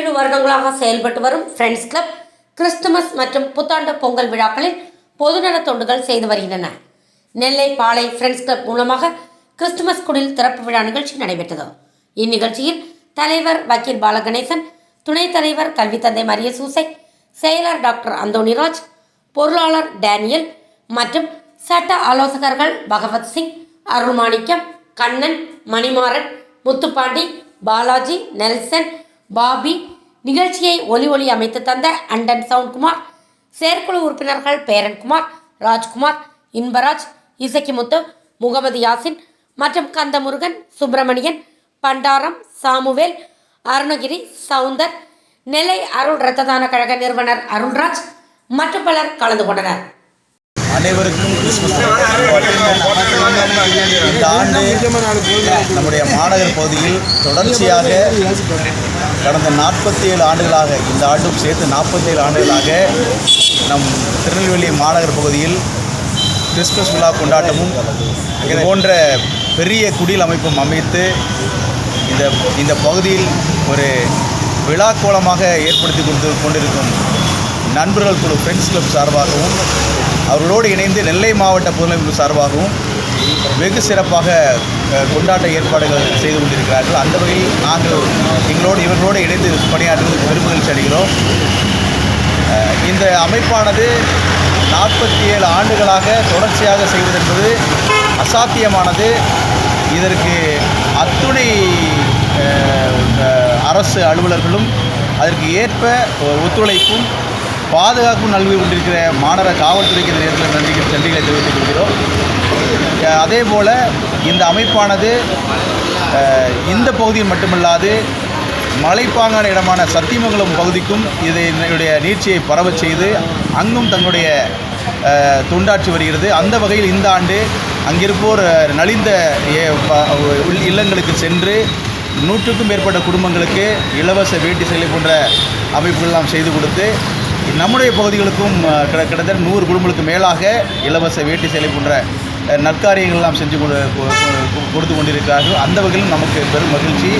ஏழு வருடங்களாக செயல்பட்டு வரும் ஃப்ரெண்ட்ஸ் கிளப் கிறிஸ்துமஸ் மற்றும் புத்தாண்டு பொங்கல் விழாக்களில் பொதுநல தொண்டுகள் செய்து வருகின்றன. நெல்லை பாலை ஃப்ரெண்ட்ஸ் கிளப் மூலமாக கிறிஸ்துமஸ் குடில் திறப்பு விழா நிகழ்ச்சி நடைபெற்றது. இந்நிகழ்ச்சியில் தலைவர் வக்கீல் பாலகணேசன் துணைத் தலைவர் கல்வி தந்தை மரிய சூசை செயலர் டாக்டர் அந்தோணிராஜ் பொருளாளர் டேனியல் மற்றும் சட்ட ஆலோசகர்கள் பகவத் சிங் அருள்மாணிக்கம் கண்ணன் மணிமாறன் முத்துப்பாண்டி பாலாஜி நெல்சன் பாபி நிகழ்ச்சியை ஒலி ஒளி அமைத்து தந்த அண்டன் சவுண்ட்குமார் செயற்குழு உறுப்பினர்கள் பேரன்குமார் ராஜ்குமார் இன்பராஜ் இசக்கிமுத்து முகமது யாசின் மற்றும் கந்தமுருகன் சுப்பிரமணியன் பண்டாரம் சாமுவேல் அருணகிரி சவுந்தர் நெல்லை அருள் ரத்ததான கழக நிறுவனர் அருண்ராஜ் மற்றும் பலர் கலந்து கொண்டனர். அனைவருக்கும் கிறிஸ்துமஸ் இந்த ஆண்டு நம்முடைய மாநகர் பகுதியில் தொடர்ச்சியாக கடந்த நாற்பத்தி ஏழு ஆண்டுகளாக இந்த ஆண்டும் சேர்த்து நாற்பத்தி ஏழு ஆண்டுகளாக நம் திருநெல்வேலி மாநகர் பகுதியில் கிறிஸ்மஸ் விழா கொண்டாட்டமும் இது போன்ற பெரிய குடில் அமைப்பும் அமைத்து இந்த இந்த பகுதியில் ஒரு விழாக்கோலமாக ஏற்படுத்தி கொடுத்து கொண்டிருக்கும் நண்பர்கள் குழு ஃப்ரெண்ட்ஸ் கிளப் சார்பாகவும் அவர்களோடு இணைந்து நெல்லை மாவட்ட பொதுமைப்பு சார்பாகவும் வெகு சிறப்பாக கொண்டாட்ட ஏற்பாடுகள் செய்து கொண்டிருக்கிறார்கள். அந்த வகையில் நாங்கள் எங்களோடு இவர்களோடு இணைந்து பணியாற்றுவது பெருமகிழ்ச்சி அடைகிறோம். இந்த அமைப்பானது நாற்பத்தி ஏழு ஆண்டுகளாக தொடர்ச்சியாக செய்வதென்பது அசாத்தியமானது. இதற்கு அத்துணை அரசு அலுவலர்களும் அதற்கு ஏற்ப ஒத்துழைப்பும் பாதுகாப்பு நல்வி கொண்டிருக்கிற மாநகர காவல்துறைக்கு இந்த நேரத்தில் நன்றி நன்றிகளை தெரிவித்துக் கொள்கிறோம். அதே போல் இந்த அமைப்பானது இந்த பகுதியில் மட்டுமல்லாது மலைப்பாங்கான இடமான சத்தியமங்கலம் பகுதிக்கும் இதை இதனுடைய நீட்சியை பரவச் செய்து அங்கும் தங்களுடைய துண்டாற்றி தொண்டாற்றி வருகிறது. அந்த வகையில் இந்த ஆண்டு அங்கிருப்போர் நலிந்த ஏ- ப- இல்லங்களுக்கு சென்று நூற்றுக்கும் மேற்பட்ட குடும்பங்களுக்கு இலவச வேட்டி சேலை போன்ற அமைப்புகள்லாம் செய்து கொடுத்து நம்முடைய பகுதிகளுக்கும் கிட்டத்தட்ட நூறு குடும்பங்களுக்கு மேலாக இலவச வேட்டி சேலை போன்ற நற்காரியங்கள் நற்காரியங்கள்லாம் செஞ்சு கொ- கொ- கொடுத்து கொண்டிருக்கிறார்கள். அந்த வகையில் நமக்கு பெரும் மகிழ்ச்சி.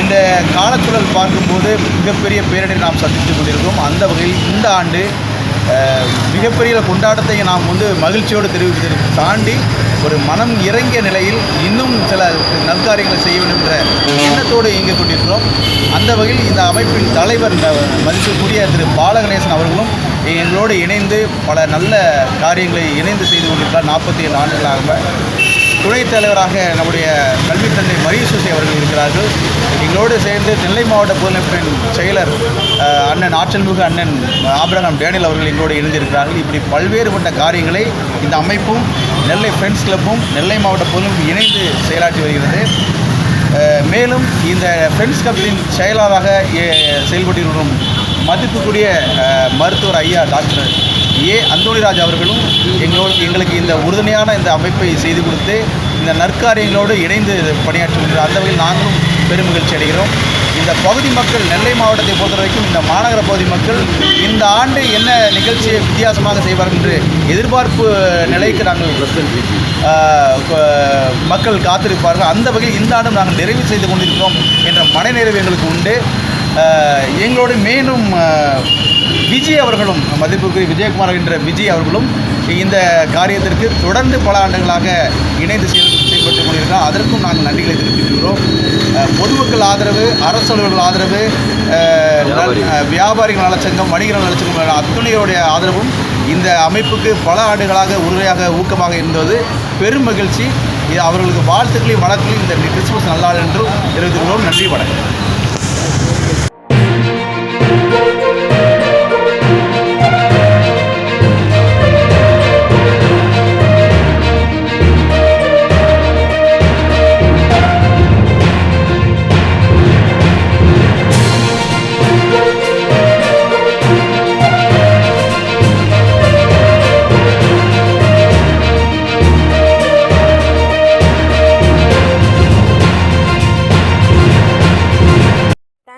இந்த காலச்சூழல் பார்க்கும்போது மிகப்பெரிய பேரிடரை நாம் சந்தித்து கொண்டிருக்கிறோம். அந்த வகையில் இந்த ஆண்டு மிகப்பெரிய கொண்டாட்டத்தை நாம் வந்து மகிழ்ச்சியோடு தெரிவித்து தாண்டி ஒரு மனம் இறங்கிய நிலையில் இன்னும் சில நற்காரியங்களை செய்ய வேண்டும் என்ற எண்ணத்தோடு இயங்கிக் கொண்டிருக்கிறோம். அந்த வகையில் இந்த அமைப்பின் தலைவர் இந்த மதிப்புக்குரிய திரு பாலகணேசன் அவர்களும் எங்களோடு இணைந்து பல நல்ல காரியங்களை இணைந்து செய்து கொண்டிருக்கிறார். நாற்பத்தி ஏழு ஆண்டுகளாக. துணைத் தலைவராக நம்முடைய கல்வித்தந்தை மரியசூசி அவர்கள் இருக்கிறார்கள் எங்களோடு சேர்ந்து நெல்லை மாவட்ட பொதுநலப்பின் செயலர் அண்ணன் ஆற்றல்மிகு அண்ணன் ஆபிரகாம் டேனியல் அவர்கள் எங்களோடு இணைந்திருக்கிறார்கள். இப்படி பல்வேறுபட்ட காரியங்களை இந்த அமைப்பும் நெல்லை ஃப்ரெண்ட்ஸ் கிளப்பும் நெல்லை மாவட்ட பொதுநலப்பு இணைந்து செயலாற்றி வருகிறது. மேலும் இந்த ஃப்ரெண்ட்ஸ் கிளப்பின் செயலாளராக எ- செயல்பட்டிருக்கும் மதிப்புக்குரிய மருத்துவர் ஐயா டாக்டர் ஏ. அந்தோணிராஜ் அவர்களும் எங்களோடு எங்களுக்கு இந்த உறுதுணையான இந்த அமைப்பை செய்து கொடுத்து இந்த நற்காரியங்களோடு இணைந்து பணியாற்றுகின்ற அந்த வகையில் நாங்களும் பெருமகிழ்ச்சி அடைகிறோம். இந்த பகுதி மக்கள் நெல்லை மாவட்டத்தை பொறுத்த வரைக்கும் இந்த மாநகர பகுதி மக்கள் இந்த ஆண்டு என்ன நிகழ்ச்சியை வித்தியாசமாக செய்வார்கள் என்று எதிர்பார்ப்பு நிலைக்கு நாங்கள் மக்கள் காத்திருப்பார்கள். அந்த வகையில் இந்த ஆண்டும் நாங்கள் நிறைவு செய்து கொண்டிருக்கிறோம் என்ற மனநிறைவு எங்களுக்கு உண்டு. எங்களோடு மேலும் விஜய் அவர்களும் மதிப்புக்குரிய விஜயகுமார் என்ற விஜய் அவர்களும் இந்த காரியத்திற்கு தொடர்ந்து பல ஆண்டுகளாக இணைந்து செயல் செயல்பட்டு கொண்டிருக்கிறோம் அதற்கும் நாங்கள் நன்றிகளை தெரிவித்துக்கிறோம் பொதுமக்கள் ஆதரவு அரசு அலுவலர்கள் ஆதரவு வியாபாரிகள். நலச்சங்கம் வணிகர்கள் நலச்சங்கம் அத்துணையோடைய ஆதரவும் இந்த அமைப்புக்கு பல ஆண்டுகளாக உறுதியாக ஊக்கமாக இருந்தது. பெரும் மகிழ்ச்சி. அவர்களுக்கு வாழ்த்துக்களையும் வழக்களையும் இந்த கிறிஸ்துமஸ் நல்லாள் என்றும் தெரிவித்துக்கிறோம் நன்றி வணக்கம்.